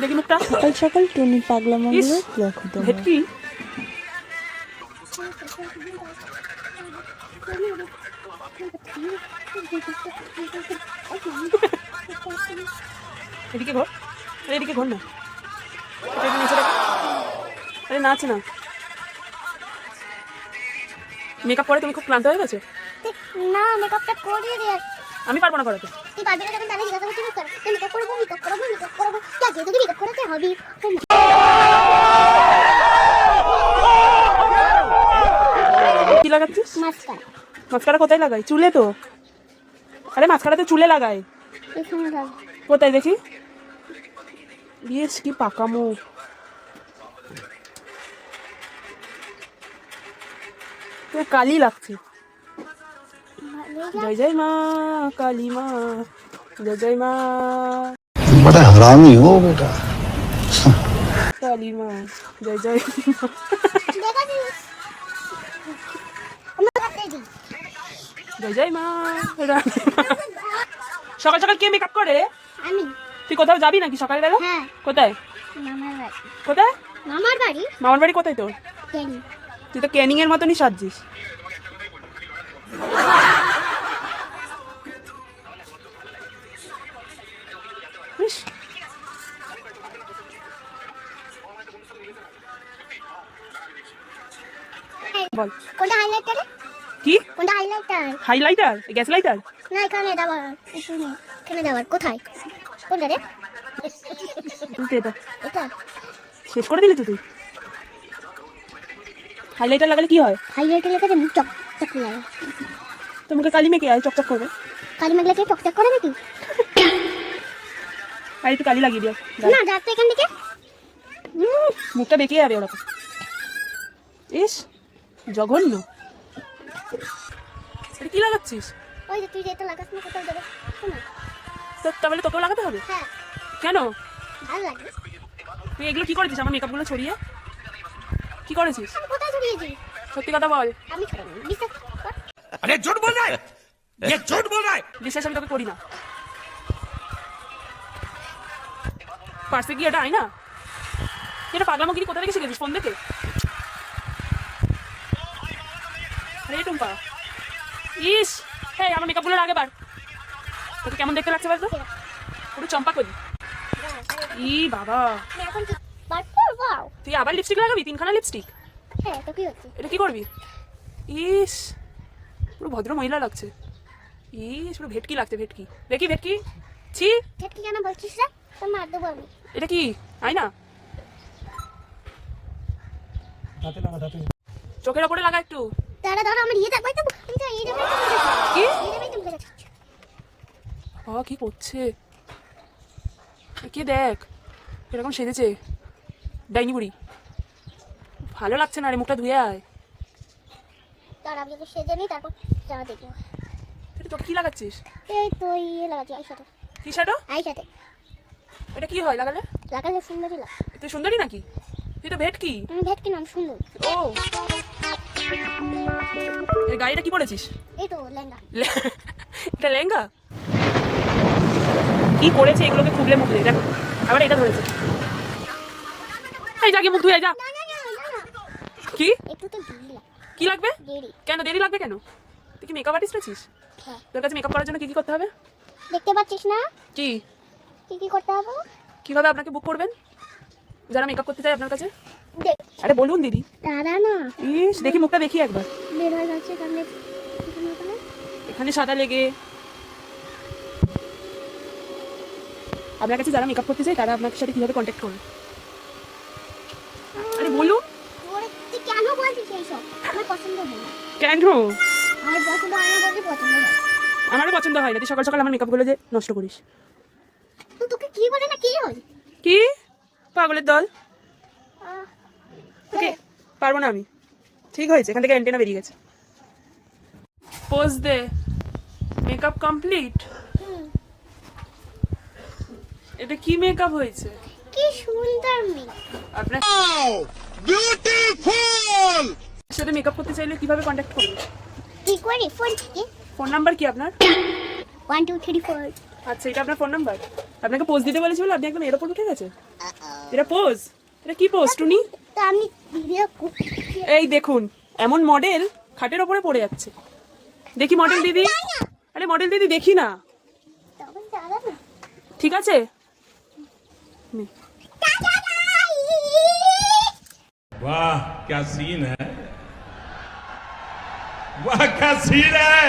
দেখি মুখটা। সকাল সকাল টুনির পাগলামাগুলো দেখো তোমরা। ভেটকি। এদিকে ঘর। আরে এদিকে ঘর না। আরে নাচ না মেকআপ করে তুমি খুব ক্লান্ত হয়ে গেছো? না মেকআপটা করিয়ে দে আমি পারব না করাতে। তুই পারবি না যখন তাহলে জিজ্ঞাসা করছিস কর তুই মেকআপ করব মেকআপ করব মেকআপ করব কে আছে তোকে মেকআপ করাতে হবে? কি লাগাচ্ছিস? মাস্কারা। মাস্কারা কোথায় লাগাই? চুলে তো। আরে মাস্কারা তো চুলে লাগাই কোথায় দেখি? বেশ কি পাকা মুখ পুরো কালি লাগছে। জয় জয় মা কালী মা জয় জয় মা। বড় হারামি হো বেটা কালী মা জয় জয় জয় জয় মা সকাল সকাল কে মেকআপ করে? আমি। তুই কোথাও যাবি নাকি সকালবেলা? হ্যাঁ। কোথায়? মামার বাড়ি। কোথায়? মামার বাড়ি? মামার বাড়ি কোথায় তোর? তুই তো ক্যানিং এর মতনই সাজছিস। বল। কোনটা হাইলাইটার কি? কোনটা হাইলাইটার হাইলাইটার গ্যাস লাইটার না এখানে যাওয়ার এখানে যাওয়ার কোথায়? কোনটা রে? এটা এটা? শেষ করে দিলি তো তুই? হাইলাইটার লাগালে কি হয়? হাইলাইটার লেখা মুখ চক চক লাগে তো মুখে কালি মেখে আয় চকচক করবে কালি মেঘ লেখা চকচক করে নাকি? আর একটু কালি লাগিয়ে দিও। না তো এখান থেকে। মুখটা বেঁকে যাবে ওরকম। ইস। জঘন্য এটা কি লাগাচ্ছিস ওই যে তুই যেটা লাগাস না কোথাও যাবে শোনো তো তাহলে তোকেও লাগাতে হবে হ্যাঁ কেন ভালো লাগে তুই এগুলো কি করেছিস আমার মেকআপগুলো ছড়িয়ে কি করেছিস আমি কোথায় ছড়িয়েছি সত্যি কথা বল আমি ছড়ানো বিশ্বাস কর अरे झूठ बोल रहा है ये झूठ बोल रहा है বিশ্বাস আমি তোকে করি না পার্সে কি এটা আয় না এটা পাগলামগিরি কোথা থেকে শিখেছিস ফোন দেখে ইস হ্যাঁ আমার মেকআপগুলো আগে বার। তোকে কেমন দেখতে লাগছে বলতো? পুরো চম্পা করি ই বাবা। তুই আবার লিপস্টিক লাগাবি? তিনখানা লিপস্টিক হ্যাঁ তো কি হচ্ছে এটা কি করবি? ইস পুরো ভদ্র মহিলা লাগছে। ইস পুরো ভেটকি লাগছে ভেটকি। দেখি ভেটকি। ছি। ঠিক কি? কেন বলছিস রে তোর মার দেবো আমি এটা কি আয় না চোখের ওপরে লাগা একটু। দাঁড়া দাঁড়া আমার ইয়ে দেখবাই তো। তো তো কি? তো বাবা কি করছে? কে দেখ? এরকম সেজেছে? ডাইনি বুড়ি। ভালো লাগছে না রে মুখটা ধুয়ে আয়। দাঁড়া আমি আগে সেজে নিই তারপর যাওয়া দেখব। তুই তোকে কি লাগাচ্ছিস? এই তো ইয়ে লাগাচ্ছি আই সাথে কি শাটো আই সাথে এটা কি হয় লাগালে? লাগালে সুন্দরই লাগে। তুই সুন্দরী নাকি? তুই তো ভেটকি। ভেটকি নাম সুন্দর। ও। গাড়িটা কি পড়েছিস এই তো লেহেঙ্গা। এটা লেহেঙ্গা? কি করেছে এগুলোকে খুবলে মুখলে? দেখো আবার এটা ধরেছে। এই যাকে মুখ ধুয়ে যা। কি? কি লাগবে? কেন দেরি লাগবে কেন? তুই কি মেকআপ আর্টিস্ট আছিস? হ্যাঁ। তোর কাছে মেকআপ করার জন্য কি কি করতে হবে? দেখতে পাচ্ছিস না? কি? কি কি করতে হবে? কীভাবে আপনাকে বুক করবেন? যারা মেকআপ করতে চায় আপনার কাছে? আরে বলুন দিদি। দাঁড়া না। ইস দেখি মুখটা দেখি একবার। বের হয়ে যাচ্ছে এখানে এখানে সাদা লেগে। আপনার কাছে যারা মেকআপ করতে চায় তারা আপনার সাথে কীভাবে কন্ট্যাক্ট করবে? আরে বলুন। ওরে কেন বলছিস এইসব? আমার পছন্দ হয় না। কেন? আমার পছন্দ হয় না পছন্দ হয় আমারও পছন্দ হয় না। তুই সকাল সকাল আমার মেকআপগুলো যে নষ্ট করিস। তো তোকে কি বলে না কি হয় কি? পাগলের দল। ওকে পারব না আমি। ঠিক হয়েছে এখান থেকে অ্যান্টেনা বেরিয়ে গেছে। পোজ দে মেকআপ কমপ্লিট এটা কি মেকআপ হয়েছে? কি সুন্দর মেকআপ আপনার বিউটিফুল সাথে মেকআপ করতে চাইলে কীভাবে কন্টাক্ট করবে কি করে? ফোন থেকে? ফোন নাম্বার কি আপনার? 1 2 3 4 আচ্ছা এটা আপনার ফোন নাম্বার আপনাকে পোজ দিতে বলেছিল আপনি একদম এরকম উপর উঠে গেছে? এটা পোজ এটা কি পোজ টুনি? আমি ভিডিও এই দেখুন এমন মডেল খাটের ওপরে পড়ে যাচ্ছে। দেখি মডেল দিদি আরে মডেল দিদি দেখি না তখন দাদা না ঠিক আছে নে। वाह क्या सीन है वाह क्या सीन है